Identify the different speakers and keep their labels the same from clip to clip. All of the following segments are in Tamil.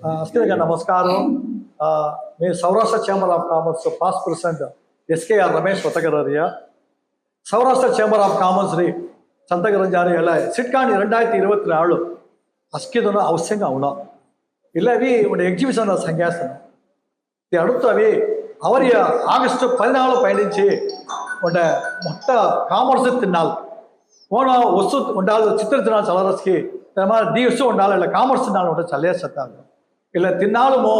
Speaker 1: అస్కర్ గారు నమస్కారం మేము Saurashtra chamber of commerce past president SKR Ramesh ஒத்தகரரியா Saurashtra chamber of commerce சந்தகரம் ஜாரியில் சிட்கான் இரண்டாயிரத்தி இருபத்தி நாலு அஸ்கிதனும் அவசியங்க உணம் இல்லவி உடைய எக்ஸிபிஷன் சங்காசனம் இது அடுத்தவி அவரிய ஆகஸ்ட் பதினாலு பயணிச்சு உட மொத்த காமர்ஸ் தின்னால் போன ஒசு உண்டால் சித்திர தினால் சலரஸ்கி இந்த மாதிரி டி ஒசு உண்டால் இல்லை காமர்ஸ் தின்னால் உட சல்லையா சத்தாங்க ಇಲ್ಲ ತಿನ್ನಾಲೂ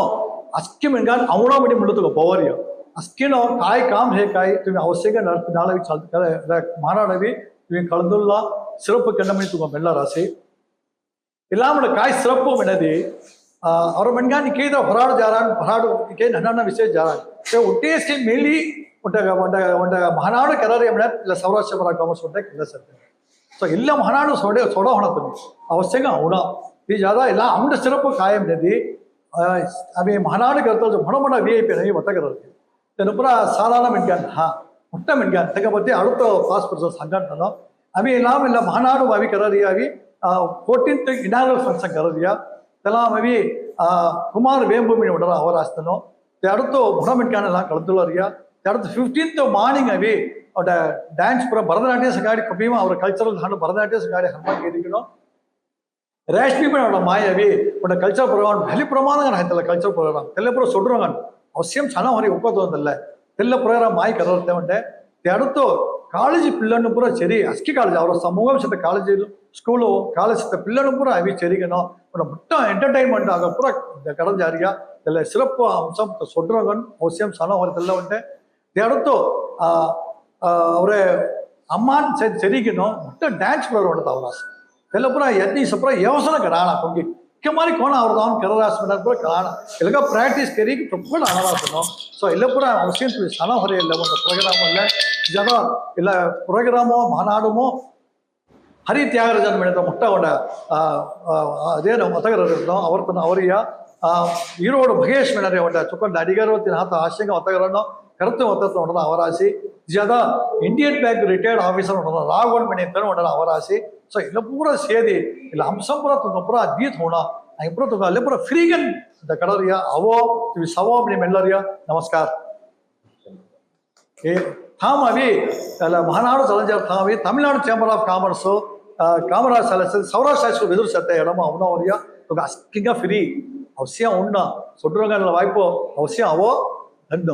Speaker 1: ಅಸ್ಕಿಮ್ ಹೆಂಗಾರ ಅವನೋ ಮಡಿ ಮುಳುತ್ತಗೋ ಪವರ್ಯ ಅಸ್ಕಿನ ಕಾಯ್ ಕಾಮ್ ಹೇ ಕಾಯ್ ತುಮಿ ಅವಶ್ಯಕ ನಾಳವಿ ಚಾಲ ಮಾರಾಡವಿ ಇವೆ ಕಳೆದುಲ್ಲ ಸಿರಪ್ಪು ಕೆಂಡಮಣಿ ತುಗೋ ಬೆಲ್ಲ ರಾಸಿ ಇಲ್ಲ ಮಡ ಕಾಯ್ ಸಿರಪ್ಪು ಮಿಣದಿ ಅವ್ರ ಮಣ್ಗಾನ್ ನಿಕೇದ ಹೊರಾಡು ಜಾರಾನ್ ಹೊರಾಡು ನಿಕೇ ನನ್ನ ವಿಷಯ ಜಾರಾನ್ ಒಟ್ಟೇ ಸ್ಟೇ ಮೇಲಿ ಒಂಟಾಗ ಒಂಟಾಗ ಒಂಟಾಗ ಮಹಾನಾಡು ಕೆರಾರಿ ಮಣ ಇಲ್ಲ ಸೌರಾಷ್ಟ್ರ ಪರ ಕಾಮರ್ಸ್ ಒಂಟಾಗ ಕೆಲಸ ಸೊ ಇಲ್ಲ ಮಹಾನಾಡು ಸೊಡೆ ಸೊಡ ಹೊಣತನಿ ಅವಶ್ಯಕ ಅವಣ ಈ ಜಾದ ಇಲ್ಲ ಅಮುಂಡ ಸಿರಪ್ಪು ಕಾಯಂ ನದಿ आम्ही म्हानाड करतलो म्हणून म्हणा वी आय पी आम्ही वता करत तेन्ना सालाना मिनटान हा मुट्टा मिनटान ताका मते अडुत पास करचो सांगतालो आम्ही लांब इल्ला म्हानाड बावी करत या आम्ही फोर्टीन इनाग्रल फंक्शन करत या त्याला आम्ही ಕುಮಾರ್ ವೇಮಭೂಮಿ ಉಡರ ಅವರಾಸ್ತನು ತೆರತು ಗುಣಮಿಟ್ಕಾನೆಲ್ಲ ಕಳೆದುಳ್ಳರಿಯ ತೆರತು ಫಿಫ್ಟೀನ್ತ್ ಮಾರ್ನಿಂಗ್ ಅವಿ ಡ್ಯಾನ್ಸ್ ಪುರ ಭರತನಾಟ್ಯ ಸಗಾಡಿ ಕಪಿಮ ಅವರ ಕಲ್ಚರಲ್ ಹಾಡು ಭರತನಾಟ್ಯ ಸಗಾಡಿ ಹನುಮಾನ್ ಕೇಳಿಗಳು రేషనీపై వాళ్ళ మాయవి వాళ్ళ కల్చర్ ప్రోగ్రాం హలి ప్రమాదంగా నాయతల కల్చర్ ప్రోగ్రాం తెల్ల పూర సొడ్రంగా అవశ్యం చాలా మరి ಒಪ್ಪತ್ತೋದಲ್ಲ తెల్ల ప్రోగ్రాం మాయ కదలతే ఉంటే తెడుతో ಕಾಲೇಜ್ ಪಿಲ್ಲನ್ನು ಪೂರ ಸರಿ ಅಸ್ಕಿ ಕಾಲೇಜ್ ಅವರ ಸಮೂಹ ಸಹಿತ ಕಾಲೇಜು ಸ್ಕೂಲು ಕಾಲೇಜ್ ಸಹಿತ ಪಿಲ್ಲನ್ನು ಪೂರ ಅವಿ ಸರಿಗನೋ ಅವನ ಮೊಟ್ಟ ಎಂಟರ್ಟೈನ್ಮೆಂಟ್ ಆಗ ಪೂರ ಕಡಲ ಜಾರಿಯ ಎಲ್ಲ ಸಿರಪ್ಪು ಅಂಶಂ ಸೊಡ್ರಂಗನ್ ಅವಶ್ಯಂ ಸನ ಅವರದೆಲ್ಲ ಉಂಟೆ ದೇಡತ್ತು ಅವರೇ ಅಮ್ಮನ್ ಸಹಿತ ಸರಿಗಿನೋ ಮೊಟ್ಟ ಡ್ಯಾನ್ಸ್ ಪ್ರೋಗ್ರಾಮ್ ಅವರ ಅವರಾಸ್ తెల్ల పూర ఎన్ని సప్ర యోసన కరాణ కొంగి ముఖ్యమైన కోణ ಅವ್ರದಾವ್ ಕೆರರಾಸ್ ಮೇಲೆ ಪೂರ ಕಾಣ ಇಲ್ಲಗ ಪ್ರಾಕ್ಟೀಸ್ ಕರಿ ಪ್ರೊಫೆಷನಲ್ ಅನವಾಸನೋ ಸೊ ಇಲ್ಲ ಪೂರ ಅವಶ್ಯಂ ಸನ ಹೊರೆ ಇಲ್ಲ ಒಂದು ಪ್ರೋಗ್ರಾಮ್ ಅಲ್ಲ ಜನ ಇಲ್ಲ ಪ್ರೋಗ್ರಾಮೋ ಮಾನಾಡುಮೋ ಹರಿ ತ್ಯಾಗರಾಜನ್ ಮೇಡ ಮುಟ್ಟ ಒಡ ಅದೇನು ಒತ್ತಗರನ್ನು ಅವರ್ತನ ಅವರಿಯ ಈರೋಡು ಮಹೇಶ್ ಮೇಡರೆ ಒಡ್ಡ ಚುಕ್ಕೊಂಡ ಅಡಿಗಾರವತ್ತಿನ ಆತ ಆಶಂಗ ಒತ್ತಗರನ್ನು கருத்து மொத்தத்தில் உடனே அவராசி ஜதான் இந்தியன் பேங்க் ரிட்டையர்ட் ஆஃபீஸர் உடனே ராகவன் மணியன் உடனே அவராசி ಸೊ ಇಲ್ಲ ಪೂರ ಸೇದಿ ಇಲ್ಲ ಹಂಸ ಪುರ ತುಂಬ ಪುರ ಅದ್ಭುತ ಹೋಣ ನಂಗೆ ಪುರ ತುಂಬ ಅಲ್ಲೇ ಪುರ ಫ್ರೀಗನ್ ಅಂತ ಕಡರಿಯ ಅವೋ ತಿವಿ ಸವೋ ನಿಮ್ಮೆಲ್ಲರಿಯ ನಮಸ್ಕಾರ ಏ ಥಾಮವಿ ಅಲ್ಲ ಮಹಾನಾಡು ಚಲನಚಿತ್ರ ಥಾಮವಿ Tamil Nadu chamber of commerce Kamaraj ಸಲಸೆ Saurashtra ಎದುರು ಸತ್ತೆ ಎಡಮ ಅವನ ಅವರಿಯ ಅಸ್ಕಿಂಗ ಫ್ರೀ ಅವಶ್ಯ ಉಣ್ಣ ಸೊಡ್ರಂಗ ವಾಯ್ಪು ಅವಶ್ಯ ಅವೋ ಅನ್ನು